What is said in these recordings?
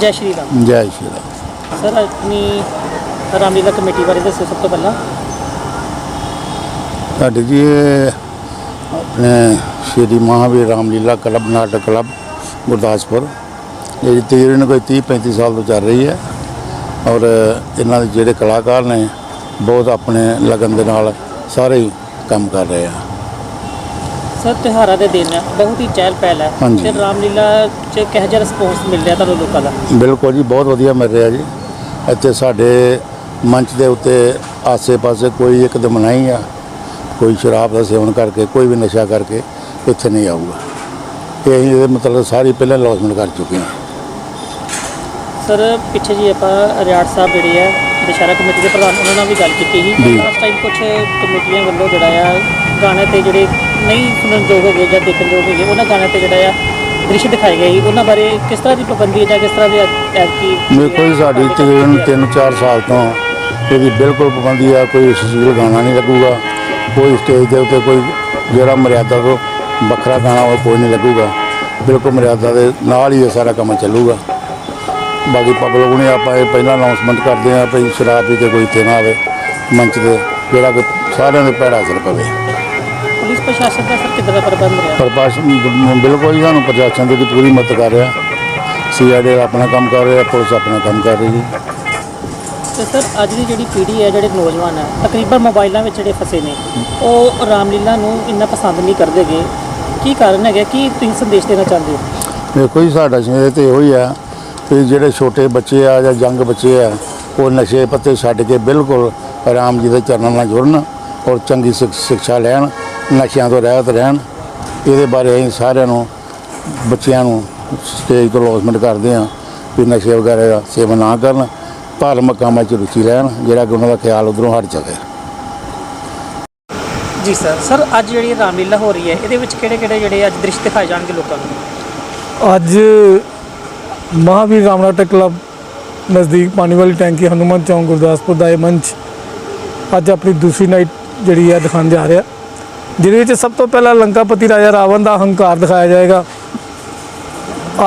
ਜੈ ਸ਼੍ਰੀ ਰਾਮ। ਜੈ ਸ਼੍ਰੀ ਰਾਮ। ਸਰ ਆਪਣੀ ਰਾਮਲੀਲਾ ਕਮੇਟੀ ਬਾਰੇ ਦੱਸੋ ਸਭ ਤੋਂ ਪਹਿਲਾਂ। ਸਾਡੇ ਜੀ ਇਹ ਆਪਣੇ ਸ਼੍ਰੀ ਮਹਾਵੀਰ ਰਾਮਲੀਲਾ ਕਲੱਬ ਨਾਟਕ ਕਲੱਬ ਗੁਰਦਾਸਪੁਰ। ਜਿਹੜੀ ਤਕਰੀਬਨ ਕੋਈ 30 35 ਸਾਲ ਤੋਂ ਚੱਲ ਰਹੀ ਹੈ। ਔਰ ਇਹਨਾਂ ਦੇ ਜਿਹੜੇ ਕਲਾਕਾਰ ਨੇ ਬਹੁਤ ਆਪਣੇ ਲਗਨ ਦੇ ਨਾਲ ਸਾਰੇ ਹੀ ਕੰਮ ਕਰ ਰਹੇ ਆ। ਸਰ ਤਿਉਹਾਰਾਂ ਦੇ ਦਿਨ ਬਹੁਤ ਹੀ ਚਹਿਲ ਪਹਿਲ ਹੈ ਹਾਂਜੀ। ਤੇ ਰਾਮਲੀਲਾ 'ਚ ਕਿਹੋ ਜਿਹਾ ਰਿਸਪੌਂਸ ਮਿਲ ਰਿਹਾ ਤੁਹਾਨੂੰ ਲੋਕਾਂ ਦਾ? ਬਿਲਕੁਲ ਜੀ ਬਹੁਤ ਵਧੀਆ ਮਿਲ ਰਿਹਾ ਜੀ। ਇੱਥੇ ਸਾਡੇ ਮੰਚ ਦੇ ਉੱਤੇ ਆਸੇ-ਪਾਸੇ ਕੋਈ ਇੱਕਦਮ ਨਹੀਂ ਆ ਕੋਈ ਸ਼ਰਾਬ ਦਾ ਸੇਵਨ ਕਰਕੇ ਕੋਈ ਵੀ ਨਸ਼ਾ ਕਰਕੇ ਇੱਥੇ ਨਹੀਂ ਆਊਗਾ। ਤੇ ਅਸੀਂ ਇਹਦੇ ਮਤਲਬ ਸਾਰੀ ਪਹਿਲਾਂ ਲੌਸਮੈਂਟ ਕਰ ਚੁੱਕੇ ਹਾਂ। ਸਰ ਪਿੱਛੇ ਜੀ ਆਪਾਂ ਰਿਆੜ ਸਾਹਿਬ ਜਿਹੜੇ ਆ ਦੁਸ਼ਹਿਰਾ ਕਮੇਟੀ ਦੇ ਪ੍ਰਧਾਨ ਉਹਨਾਂ ਨਾਲ ਵੀ ਗੱਲ ਕੀਤੀ ਸੀ। ਜੀ। ਲਾਸਟ ਟਾਈਮ ਕੁਝ ਕਮੇਟੀਆਂ ਵੱਲੋਂ ਜਿਹੜਾ ਆ ਗਾਣੇ ਤੇ ਜਿਹੜੇ ਨਹੀਂ ਸੁਣਨ ਯੋਗ ਹੈਗੇ ਜਾਂ ਦੇਖਣ ਯੋਗ ਹੈਗੇ ਉਹਨਾਂ ਗਾਣਿਆਂ ਤੇ ਜਿਹੜਾ ਆ ਦ੍ਰਿਸ਼ ਦਿਖਾਏ ਗਏ ਸੀ। ਉਹਨਾਂ ਬਾਰੇ ਕਿਸ ਤਰ੍ਹਾਂ ਦੀ ਪਾਬੰਦੀ ਹੈ ਜਾਂ ਕਿਸ ਤਰ੍ਹਾਂ ਦੀ ਐਤਕੀ ਦੇਖੋ ਜੀ ਸਾਡੀ ਤਕਰੀਬਨ 3-4 ਸਾਲ ਤੋਂ ਇਹਦੀ ਬਿਲਕੁਲ ਪਾਬੰਦੀ ਆ ਕੋਈ ਅਸ਼ਲੀਲ ਗਾਣਾ ਨਹੀਂ ਲੱਗੂਗਾ ਕੋਈ ਸਟੇਜ ਦੇ ਉੱਤੇ ਕੋਈ ਜਿਹੜਾ ਮਰਿਆਦਾ ਤੋਂ ਵੱਖਰਾ ਗਾਣਾ ਉਹ ਕੋਈ ਨਹੀਂ ਲੱਗੂਗਾ। ਬਿਲਕੁਲ ਮਰਿਆਦਾ ਦੇ ਨਾਲ ਹੀ ਇਹ ਸਾਰਾ ਕੰਮ ਚੱਲੂਗਾ। ਬਾਕੀ ਪਬਲਿਕ ਨੇ ਆਪਾਂ ਇਹ ਪਹਿਲਾਂ ਅਨਾਉਂਸਮੈਂਟ ਕਰਦੇ ਆ ਭਈ ਸ਼ਰਾਬ ਪੀ ਕੇ ਕੋਈ ਇੱਥੇ ਨਾ ਆਵੇ ਮੰਚ ਦੇ ਜਿਹੜਾ ਕਿ ਸਾਰਿਆਂ ਦੇ ਭੈੜਾ ਅਸਰ ਪਵੇ। ਪੁਲਿਸ ਪ੍ਰਸ਼ਾਸਨ ਦਾ ਸਰ ਕਿੱਦਾਂ ਦਾ ਪ੍ਰਬੰਧ ਰਿਹਾ? ਪ੍ਰਸ਼ਾਸਨ ਬਿਲਕੁਲ ਸਾਨੂੰ ਪ੍ਰਸ਼ਾਸਨ ਦੀ ਪੂਰੀ ਮਦਦ ਕਰ ਰਿਹਾ। ਸੀਆਈਡੀ ਆਪਣਾ ਕੰਮ ਕਰ ਰਿਹਾ ਪੁਲਿਸ ਆਪਣਾ ਕੰਮ ਕਰ ਰਹੀ ਹੈ ਤੇ ਸਰ ਅੱਜ ਦੀ ਜਿਹੜੀ ਪੀੜ੍ਹੀ ਹੈ ਜਿਹੜੇ ਨੌਜਵਾਨ ਹੈ ਤਕਰੀਬਨ ਮੋਬਾਈਲਾਂ ਵਿੱਚ ਜਿਹੜੇ ਫਸੇ ਨੇ ਉਹ ਰਾਮਲੀਲਾ ਨੂੰ ਇੰਨਾ ਪਸੰਦ ਨਹੀਂ ਕਰਦੇਗੇ ਕੀ ਕਾਰਨ ਹੈਗਾ? ਕੀ ਤੁਸੀਂ ਸੰਦੇਸ਼ ਦੇਣਾ ਚਾਹੁੰਦੇ ਹੋ? ਦੇਖੋ ਜੀ ਸਾਡਾ ਸੰਦੇਸ਼ ਤੇ ਇਹੋ ਹੀ ਆ ਕਿ ਜਿਹੜੇ ਛੋਟੇ ਬੱਚੇ ਆ ਜਾਂ ਜੰਗ ਬੱਚੇ ਆ ਉਹ ਨਸ਼ੇ ਪੱਤੇ ਛੱਡ ਕੇ ਬਿਲਕੁਲ ਰਾਮ ਜੀ ਦੇ ਚਰਨਾਂ ਨਾਲ ਜੁੜਨ ਔਰ ਚੰਗੀ ਸਿੱਖਿਆ ਲੈਣ। ਨਸ਼ਿਆਂ ਤੋਂ ਰਹਿਤ ਰਹਿਣ। ਇਹਦੇ ਬਾਰੇ ਅਸੀਂ ਸਾਰਿਆਂ ਨੂੰ ਬੱਚਿਆਂ ਨੂੰ ਸਟੇਜ ਤੋਂ ਲੌਸਮੈਂਟ ਕਰਦੇ ਆ ਕਿ ਨਸ਼ੇ ਵਗੈਰਾ ਦਾ ਸੇਵਨ ਨਾ ਕਰਨ ਧਾਰਮਿਕ ਕੰਮਾਂ 'ਚ ਰੁਚੀ ਲੈਣ ਜਿਹੜਾ ਕਿ ਉਹਨਾਂ ਦਾ ਖਿਆਲ ਉਧਰੋਂ ਹਟ ਜਾਵੇ। ਜੀ ਸਰ ਸਰ ਅੱਜ ਜਿਹੜੀ ਰਾਮਲੀਲਾ ਹੋ ਰਹੀ ਹੈ ਇਹਦੇ ਵਿੱਚ ਕਿਹੜੇ ਕਿਹੜੇ ਜਿਹੜੇ ਅੱਜ ਦ੍ਰਿਸ਼ ਦਿਖਾਏ ਜਾਣਗੇ ਲੋਕਾਂ ਨੂੰ? ਅੱਜ ਮਹਾਵੀਰ ਰਾਮਨਾਟਕ ਕਲੱਬ ਨਜ਼ਦੀਕ ਪਾਣੀ ਵਾਲੀ ਟੈਂਕੀ ਹਨੂੰਮਾਨ ਚੌਂਕ ਗੁਰਦਾਸਪੁਰ ਦਾ ਇਹ ਮੰਚ ਅੱਜ ਆਪਣੀ ਦੂਸਰੀ ਨਾਈਟ ਜਿਹੜੀ ਹੈ ਦਿਖਾਉਣ ਜਾ ਰਿਹਾ। ਜਿਹਦੇ ਵਿੱਚ ਸਭ ਤੋਂ ਪਹਿਲਾਂ ਲੰਕਾਪਤੀ ਰਾਜਾ ਰਾਵਣ ਦਾ ਹੰਕਾਰ ਦਿਖਾਇਆ ਜਾਏਗਾ।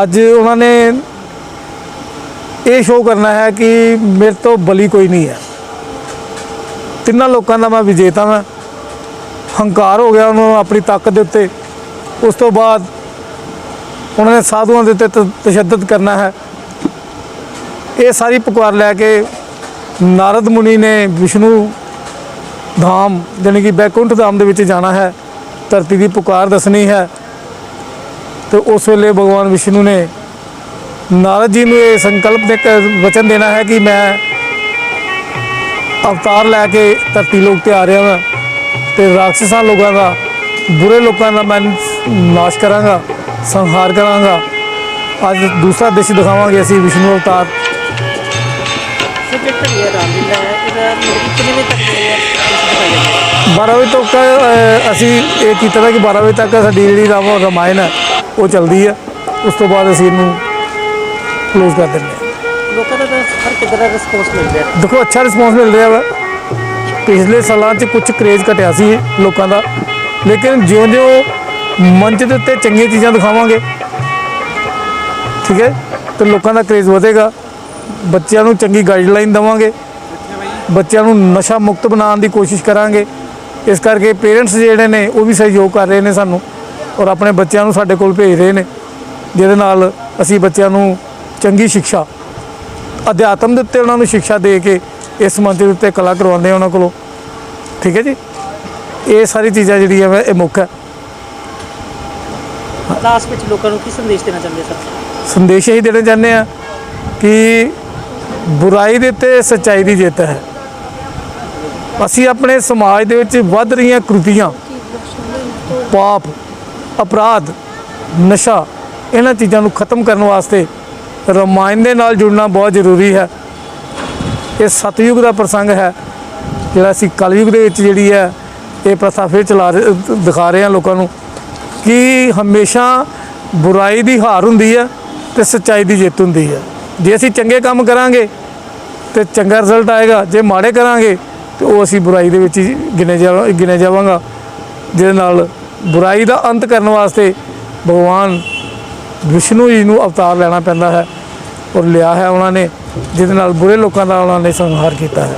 ਅੱਜ ਉਹਨਾਂ ਨੇ ਇਹ ਸ਼ੋਅ ਕਰਨਾ ਹੈ ਕਿ ਮੇਰੇ ਤੋਂ ਬਲੀ ਕੋਈ ਨਹੀਂ ਹੈ। ਤਿੰਨਾਂ ਲੋਕਾਂ ਦਾ ਮੈਂ ਵਿਜੇਤਾ ਹਾਂ ਹੰਕਾਰ ਹੋ ਗਿਆ ਉਹਨਾਂ ਨੂੰ ਆਪਣੀ ਤਾਕਤ ਦੇ ਉੱਤੇ। ਉਸ ਤੋਂ ਬਾਅਦ ਉਹਨਾਂ ਨੇ ਸਾਧੂਆਂ ਦੇ ਉੱਤੇ ਤ- ਤਸ਼ੱਦਦ ਕਰਨਾ ਹੈ। ਇਹ ਸਾਰੀ ਪੁਕਾਰ ਲੈ ਕੇ ਨਾਰਦ ਮੁਨੀ ਨੇ ਵਿਸ਼ਨੂੰ ਧਾਮ, ਜਾਣੀ ਕਿ ਬੈਕੁੰਠ ਧਾਮ ਦੇ ਵਿੱਚ ਜਾਣਾ ਹੈ। ਧਰਤੀ ਦੀ ਪੁਕਾਰ ਦੱਸਣੀ ਹੈ। ਤੇ ਉਸ ਵੇਲੇ ਭਗਵਾਨ ਵਿਸ਼ਨੂੰ ਨੇ ਨਾਰਦ ਜੀ ਨੂੰ ਇਹ ਸੰਕਲਪ ਦੇ ਕੇ, ਵਚਨ ਦੇਣਾ ਹੈ ਕਿ ਮੈਂ ਅਵਤਾਰ ਲੈ ਕੇ ਧਰਤੀ ਲੋਕ ਤੇ ਆ ਰਿਹਾ ਹਾਂ ਤੇ ਰਾਖਸ਼ਾਂ ਲੋਕਾਂ ਦਾ, ਬੁਰੇ ਲੋਕਾਂ ਦਾ ਮੈਂ ਨਾਸ਼ ਕਰਾਂਗਾ, ਸੰਹਾਰ ਕਰਾਂਗਾ। ਅੱਜ ਦੂਸਰਾ ਦਿਸ਼ ਦਿਖਾਵਾਂਗੇ ਅਸੀਂ ਵਿਸ਼ਨੂੰ ਅਵਤਾਰ। ਕਿ ਕਿੰਨੇ ਵਜੇ ਤੱਕ ਜਿਹੜੇ ਆ ਦ੍ਰਿਸ਼ ਦਿਖਾਏ ਜਾਣਗੇ 12 ਵਜੇ ਤੱਕ ਅ, ਅਸੀਂ ਇਹ ਕੀਤਾ ਹੈ ਕਿ 12 ਵਜੇ ਤੱਕ ਸਾਡੀ ਜਿਹੜੀ ਰਾਮ ਰਮਾਇਣ ਹੈ ਉਹ ਚੱਲਦੀ ਹੈ। ਉਸ ਤੋਂ ਬਾਅਦ ਅਸੀਂ ਇਹਨੂੰ ਕਲੋਜ਼ ਕਰ ਦਿੰਦੇ ਹਾਂ। ਲੋਕਾਂ ਦਾ ਤਾਂ ਹਰ ਕਿੱਦਾਂ ਦਾ ਰਿਸਪੌਂਸ ਮਿਲ ਰਿਹਾ? ਦੇਖੋ ਅੱਛਾ ਰਿਸਪੌਂਸ ਮਿਲ ਰਿਹਾ ਵਾ। ਪਿਛਲੇ ਸਾਲਾਂ 'ਚ ਕੁਝ ਕਰੇਜ਼ ਘਟਿਆ ਸੀ ਲੋਕਾਂ ਦਾ। ਲੇਕਿਨ ਜਿਉਂ-ਜਿਉਂ ਮੰਚ ਦੇ ਉੱਤੇ ਚੰਗੀਆਂ ਚੀਜ਼ਾਂ ਦਿਖਾਵਾਂਗੇ ਠੀਕ ਹੈ ਤੇ ਲੋਕਾਂ ਦਾ ਕਰੇਜ਼ ਵਧੇਗਾ। ਬੱਚਿਆਂ ਨੂੰ ਚੰਗੀ ਗਾਈਡਲਾਈਨ ਦੇਵਾਂਗੇ। ਬੱਚਿਆਂ ਨੂੰ ਨਸ਼ਾ ਮੁਕਤ ਬਣਾਉਣ ਦੀ ਕੋਸ਼ਿਸ਼ ਕਰਾਂਗੇ। ਇਸ ਕਰਕੇ ਪੇਰੈਂਟਸ ਜਿਹੜੇ ਨੇ ਉਹ ਵੀ ਸਹਿਯੋਗ ਕਰ ਰਹੇ ਨੇ ਸਾਨੂੰ ਔਰ ਆਪਣੇ ਬੱਚਿਆਂ ਨੂੰ ਸਾਡੇ ਕੋਲ ਭੇਜ ਰਹੇ ਨੇ ਜਿਹਦੇ ਨਾਲ ਅਸੀਂ ਬੱਚਿਆਂ ਨੂੰ ਚੰਗੀ ਸਿੱਖਿਆ ਅਧਿਆਤਮ ਦੇ ਉੱਤੇ ਉਹਨਾਂ ਨੂੰ ਸਿੱਖਿਆ ਦੇ ਕੇ ਇਸ ਮੰਚ ਦੇ ਉੱਤੇ ਕਲਾ ਕਰਵਾਉਂਦੇ ਆ ਉਹਨਾਂ ਕੋਲੋਂ। ਠੀਕ ਹੈ ਜੀ? ਇਹ ਸਾਰੀ ਚੀਜ਼ਾਂ ਜਿਹੜੀਆਂ ਵਾ ਇਹ ਮੁੱਖ ਹੈ। ਲਾਸਟ ਵਿੱਚ ਲੋਕਾਂ ਨੂੰ ਕੀ ਸੰਦੇਸ਼ ਦੇਣਾ ਚਾਹੁੰਦੇ ਸਰ? ਸੰਦੇਸ਼ ਇਹੀ ਦੇਣਾ ਚਾਹੁੰਦੇ ਆ ਕਿ ਬੁਰਾਈ ਦੇ ਉੱਤੇ, ਸੱਚਾਈ ਦੀ ਜਿੱਤ ਹੈ। ਅਸੀਂ ਆਪਣੇ ਸਮਾਜ ਦੇ ਵਿੱਚ ਵੱਧ ਰਹੀਆਂ ਕਰੂਤੀਆਂ, ਪਾਪ, ਅਪਰਾਧ, ਨਸ਼ਾ, ਇਹਨਾਂ ਚੀਜ਼ਾਂ ਨੂੰ ਖਤਮ ਕਰਨ ਵਾਸਤੇ ਰਮਾਇਣ ਦੇ ਨਾਲ ਜੁੜਨਾ ਬਹੁਤ ਜ਼ਰੂਰੀ ਹੈ। ਇਹ ਸਤਯੁਗ ਦਾ ਪ੍ਰਸੰਗ ਹੈ, ਜਿਹੜਾ ਅਸੀਂ ਕਲਯੁਗ ਦੇ ਵਿੱਚ ਜਿਹੜੀ ਹੈ, ਇਹ ਪ੍ਰਥਾ ਫਿਰ ਚਲਾ ਰਹੇ- ਦਿਖਾ ਰਹੇ ਹਾਂ ਲੋਕਾਂ ਨੂੰ ਕਿ ਹਮੇਸ਼ਾ ਬੁਰਾਈ ਦੀ ਹਾਰ ਹੁੰਦੀ ਹੈ ਤੇ ਸੱਚਾਈ ਦੀ ਜਿੱਤ ਹੁੰਦੀ ਹੈ। ਜੇ ਅਸੀਂ ਚੰਗੇ ਕੰਮ ਕਰਾਂਗੇ ਤੇ ਚੰਗਾ ਰਿਜ਼ਲਟ ਆਏਗਾ, ਜੇ ਮਾੜੇ ਕਰਾਂਗੇ ਤੇ ਉਹ ਅਸੀਂ ਬੁਰਾਈ ਦੇ ਵਿੱਚ ਹੀ ਗਿਣੇ ਜਾਵਾਂ ਗਿਣੇ ਜਾਵਾਂਗਾ। ਜਿਹਦੇ ਨਾਲ ਬੁਰਾਈ ਦਾ ਅੰਤ ਕਰਨ ਵਾਸਤੇ ਭਗਵਾਨ ਵਿਸ਼ਨੂੰ ਜੀ ਨੂੰ ਅਵਤਾਰ ਲੈਣਾ ਪੈਂਦਾ ਹੈ ਔਰ ਲਿਆ ਹੈ ਉਹਨਾਂ ਨੇ, ਜਿਹਦੇ ਨਾਲ ਬੁਰੇ ਲੋਕਾਂ ਦਾ ਉਹਨਾਂ ਨੇ ਸੰਹਾਰ ਕੀਤਾ ਹੈ।